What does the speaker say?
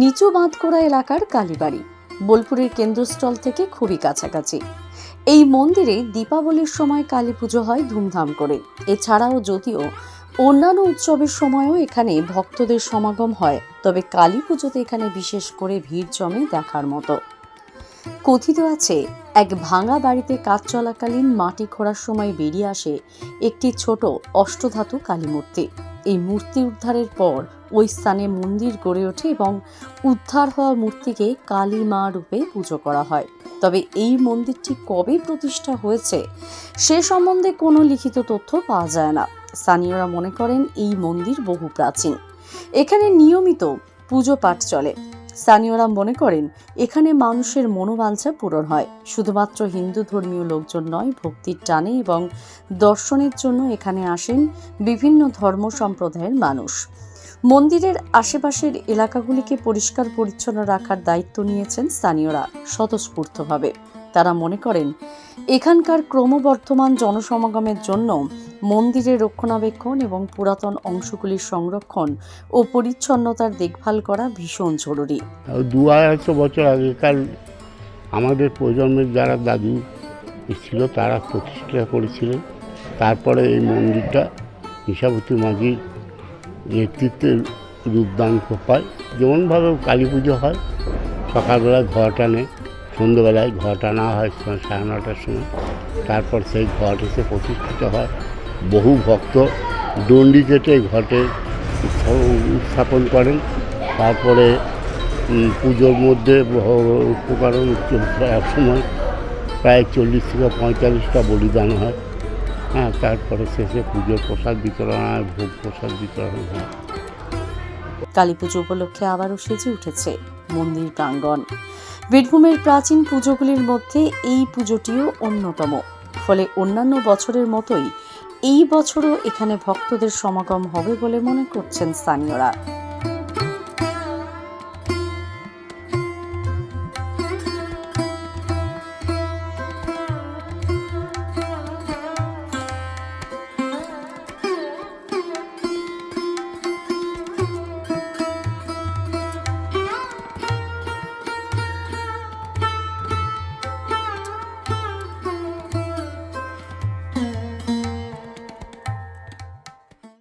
নিচু বাঁধকোড়া এলাকার কালীবাড়ি, বোলপুরের কেন্দ্রস্থল থেকে খুবই কাছাকাছি। এই মন্দিরে দীপাবলির সময় কালী পুজো হয় ধুমধাম করে। এছাড়াও যদিও অন্যান্য উৎসবের সময়ও এখানে ভক্তদের সমাগম হয়, তবে কালী পুজোতে এখানে বিশেষ করে ভিড় জমে দেখার মতো। কথিত আছে, এক ভাঙা বাড়িতে কাজ চলাকালীন মাটি খোঁড়ার সময় বেরিয়ে আসে একটি ছোট অষ্টধাতু কালী মূর্তি। এই মূর্তি উদ্ধারের পর ওই স্থানে মন্দির গড়ে ওঠে এবং উদ্ধার হওয়া মূর্তিকে কালী মা রূপে পুজো করা হয়। তবে এই মন্দিরটি কবে প্রতিষ্ঠা হয়েছে সে সম্বন্ধে কোনো লিখিত তথ্য পাওয়া যায় না। স্থানীয়রা মনে করেন এই মন্দির বহু প্রাচীন। এখানে নিয়মিত পুজো পাঠ চলে। স্থানীয়রা মনে করেন, এখানে মানুষের মনোবাঞ্ছা পূরণ হয়। শুধুমাত্র হিন্দু ধর্মীয় লোকজন নয়, ভক্তির টানে এবং দর্শনের জন্য এখানে আসেন বিভিন্ন ধর্ম সম্প্রদায়ের মানুষ। মন্দিরের আশেপাশের এলাকাগুলিকে পরিষ্কার পরিচ্ছন্ন রাখার দায়িত্ব নিয়েছেন স্থানীয়রা স্বতঃস্ফূর্তভাবে। তারা মনে করেন, এখানকার ক্রমবর্ধমান জনসমাগমের জন্য মন্দিরের রক্ষণাবেক্ষণ এবং পুরাতন অংশগুলির সংরক্ষণ ও পরিচ্ছন্নতার দেখভাল করা ভীষণ জরুরি। দু আড়াইশো বছর আগেকার আমাদের প্রজন্মের যারা দাদু ছিল, তারা প্রতিষ্ঠা করেছিলেন। তারপরে এই মন্দিরটা নিশাবতী মাঝির নেতৃত্বে রূপদান পায় যেমনভাবে কালী পুজো হয়, সকালবেলা ঘর টানে সন্ধ্যেবেলায় ঘর টানা হয় সাড়ে নটার সময়। তারপর সেই ঘট এসে প্রতিষ্ঠিত হয়। বহু ভক্ত দণ্ডি কেটে ঘটে উত্থাপন করেন। তারপরে পুজোর মধ্যে উপকরণ সময় প্রায় চল্লিশ থেকে পঁয়তাল্লিশটা বলিদান হয়। হ্যাঁ তারপরে শেষে পুজোর প্রসাদ বিতরণ হয়, ভোগ প্রসাদ বিতরণ হয়। কালী পুজো উপলক্ষে আবারও সেজে উঠেছে মন্দির প্রাঙ্গণ। বীরভূমের প্রাচীন পুজোগুলির মধ্যে এই পুজোটিও অন্যতম। ফলে অন্যান্য বছরের মতোই এই বছরও এখানে ভক্তদের সমাগম হবে বলে মনে করছেন স্থানীয়রা।